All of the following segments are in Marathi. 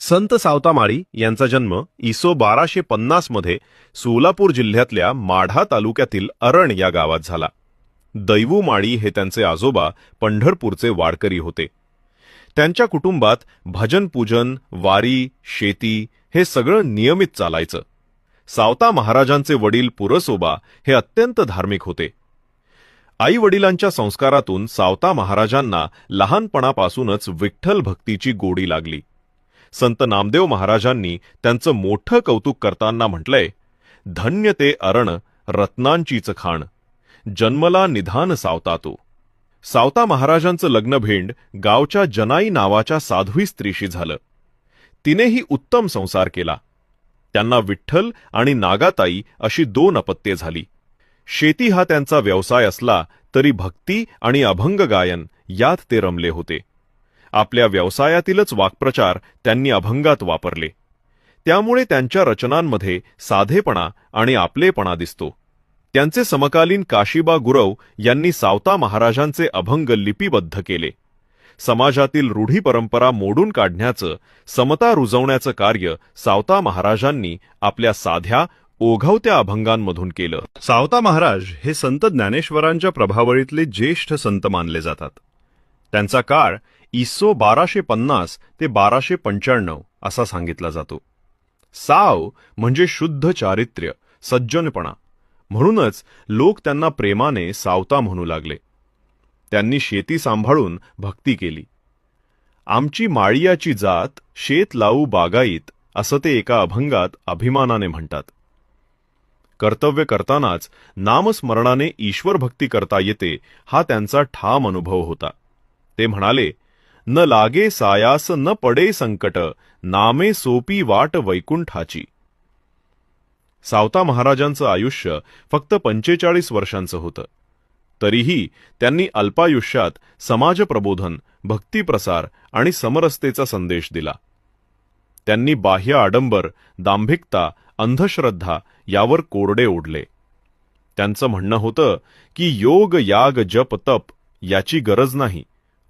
संत सावतामाळी यांचा जन्म इसो बाराशे पन्नासमध्ये सोलापूर जिल्ह्यातल्या माढा तालुक्यातील अरण या गावात झाला. दैवू माळी हे त्यांचे आजोबा पंढरपूरचे वाडकरी होते. त्यांच्या कुटुंबात भजन पूजन वारी शेती हे सगळं नियमित चालायचं. सावता महाराजांचे वडील पुरसोबा हे अत्यंत धार्मिक होते. आई वडिलांच्या संस्कारातून सावता महाराजांना लहानपणापासूनच विठ्ठल भक्तीची गोडी लागली. संत नामदेव महाराजांनी त्यांचं मोठं कौतुक करताना म्हटलंय धन्य ते अरण रत्नांचीच खाण जन्मला निधान सावता तो. सावता महाराजांचं लग्न भेंड गावच्या जनाई नावाच्या साध्वी स्त्रीशी झालं. तिनेही उत्तम संसार केला. त्यांना विठ्ठल आणि नागाताई अशी दोन अपत्ये झाली. शेती हा त्यांचा व्यवसाय असला तरी भक्ती आणि अभंग गायन यात ते रमले होते. आपल्या व्यवसायातीलच वाक्प्रचार त्यांनी अभंगात वापरले. त्यामुळे त्यांच्या रचनांमध्ये साधेपणा आणि आपलेपणा दिसतो. त्यांचे समकालीन काशीबा गुरव यांनी सावता महाराजांचे अभंग लिपिबद्ध केले. समाजातील रूढी परंपरा मोडून काढण्याचं समता रुजवण्याचं कार्य सावता महाराजांनी आपल्या साध्या ओघवत्या अभंगांमधून केलं. सावता महाराज हे संत ज्ञानेश्वरांच्या प्रभावळीतले ज्येष्ठ संत मानले जातात. त्यांचा काळ इसो बाराशे पन्नास ते बाराशे पंच्याण्णव असा सांगितला जातो. साव म्हणजे शुद्ध चारित्र्य सज्जनपणा. म्हणूनच लोक त्यांना प्रेमाने सावता म्हणू लागले. त्यांनी शेती सांभाळून भक्ती केली. आमची माळियाची जात शेत लावू बागाईत असं ते एका अभंगात अभिमानाने म्हणतात. कर्तव्य करतानाच नामस्मरणाने ईश्वर भक्ती करता येते हा त्यांचा ठाम अनुभव होता. ते म्हणाले न लागे सायास न पडे संकट नामे सोपी वाट वैकुंठाची. सावता महाराजांचं आयुष्य फक्त पंचेचाळीस वर्षांचं होतं. तरीही त्यांनी अल्पायुष्यात समाजप्रबोधन भक्तिप्रसार आणि समरसतेचा संदेश दिला. त्यांनी बाह्य आडंबर दांभिकता अंधश्रद्धा यावर कोरडे ओढले. त्यांचं म्हणणं होतं की योग याग जप तप याची गरज नाही.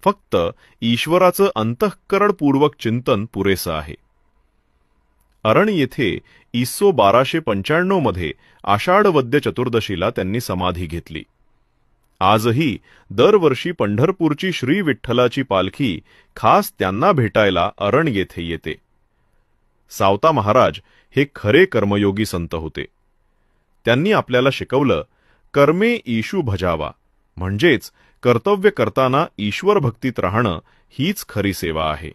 फक्त ईश्वराचं अंतःकरणपूर्वक चिंतन पुरेसं आहे. अरण येथे इसो बाराशे पंच्याण्णवमध्ये आषाढवद्य चतुर्दशीला त्यांनी समाधी घेतली. आजही दरवर्षी पंढरपूरची श्री विठ्ठलाची पालखी खास त्यांना भेटायला अरण येथे येते. सावता महाराज हे खरे कर्मयोगी संत होते. त्यांनी आपल्याला शिकवलं कर्मे ईशू भजावा म्हणजेच कर्तव्य करताना ईश्वर भक्तीत राहणं हीच खरी सेवा आहे.